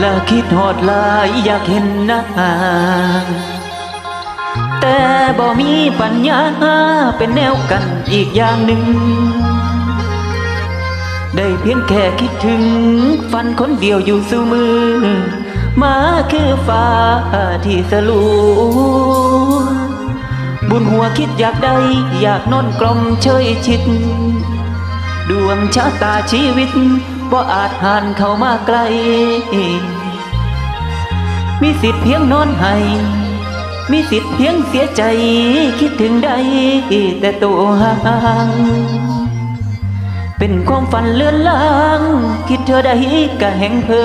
ละคิดหอดลายอยากเห็นหน้า แต่บ่มีปัญญาเป็นแนวกันอีกอย่างหนึ่ง ได้เพียงแค่คิดถึง ฟันคนเดียวอยู่สู่มือ มาคือฟ้าที่สลูบุญหัวคิดอยากได้ อยากนอนกลมเชยชิด ดวงชะตาชีวิต บ่อาจหันเข้ามาไกล มีสิทธิ์เพียงนอนให้มีสิทธิ์เพียงเสียใจ คิดถึงได้แต่ตัวห่างเป็นความฝันเลื่อนลางคิดเธอได้กะแห่งเพอ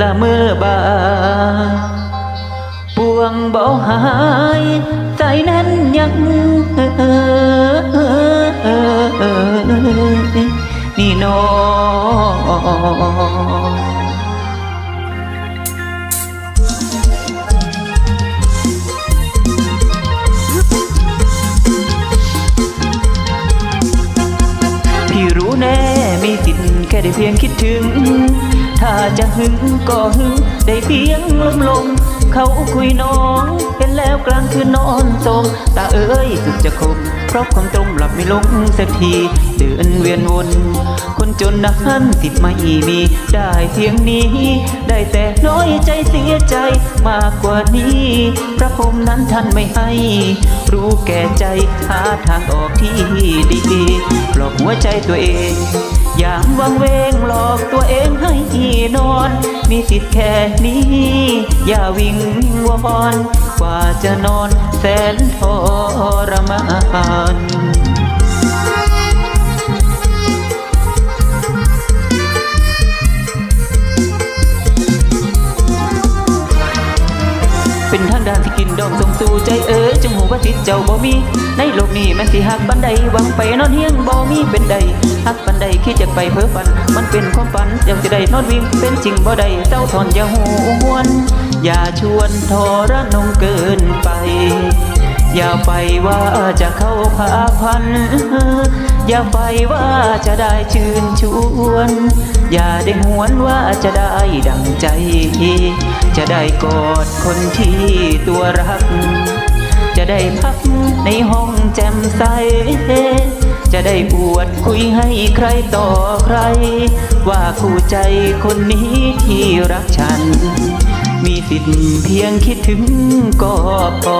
ละเมื่อบาปวงเบาหายใจแน่นยังนี่นอียงคิดถึง ถ้าจะหึงก็หึงได้เพียงลมลมเขาคุยน้อง แล้วกลางคืนนอนทรงตาเอ้ยสุดจะคมเพราะความตรงหลับไม่ลงสักทีเดินเวียนวน คนจนนั้นติดไม่มี ได้เพียงนี้ ได้แต่น้อยใจเสียใจมากกว่านี้ พระพรมนั้นท่านไม่ให้ รู้แก่ใจหาทางออกที่ดีหลอกหัวใจตัวเอง อย่างวังเวงหลอกตัว มีสิทธิแค่นี้ อย่าวิงวอน กว่าจะนอนแสนทรมาน ด้านที่กินดองสมสู่ใจเอ๋ยจงหูว่าสิทธิ์เจ้าบ่มี ในโลกนี้แมันสิหักบันไดหวังไปนอนเฮียงบ่มีเป็นใดหักบันไดคิดอยากไปเพ้อฝัน มันเป็นความฝันอยากสิได้นอนวิ่งเป็นจริงบ่ได้เศร้าทอนอย่าหูหวน อย่าชวนทรนงเกินไป อย่าไปว่าจะเข้าพาพัน อย่าไปว่าจะได้ชื่นชวน อย่าได้หวนว่าจะได้ดังใจ จะได้กอดคนที่ตัวรัก จะได้พักในห้องแจ่มใส จะได้ปวดคุยให้ใครต่อใคร ว่าคู่ใจคนนี้ที่รักฉัน มีสิทธิ์เพียงคิดถึงก็พอ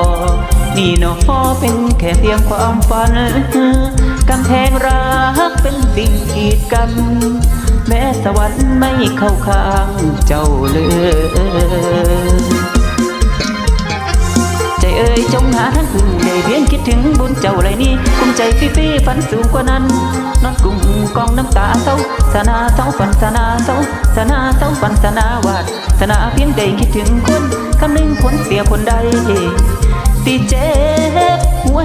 นี่นอเป็นแค่เพียงความฝันกำแพงรักเป็นสิ่งกีดกัน แม้สวรรค์ไม่เข้าข้างเจ้าเลยใจเอ่ยจงหาทางอื่นได้เพียงคิดถึงบุญเจ้าไรนี้กุมใจฟีฟีฝันสูงกว่านั้น นอนกุ้มกองน้ำตาเศร้าสนาเศร้าฝันสนาเศร้าสนาเศร้าฝันสนาวาดสนาเพียงได้คิดถึงคนคำนึงผลเสียคนใดตีเจ๊หัว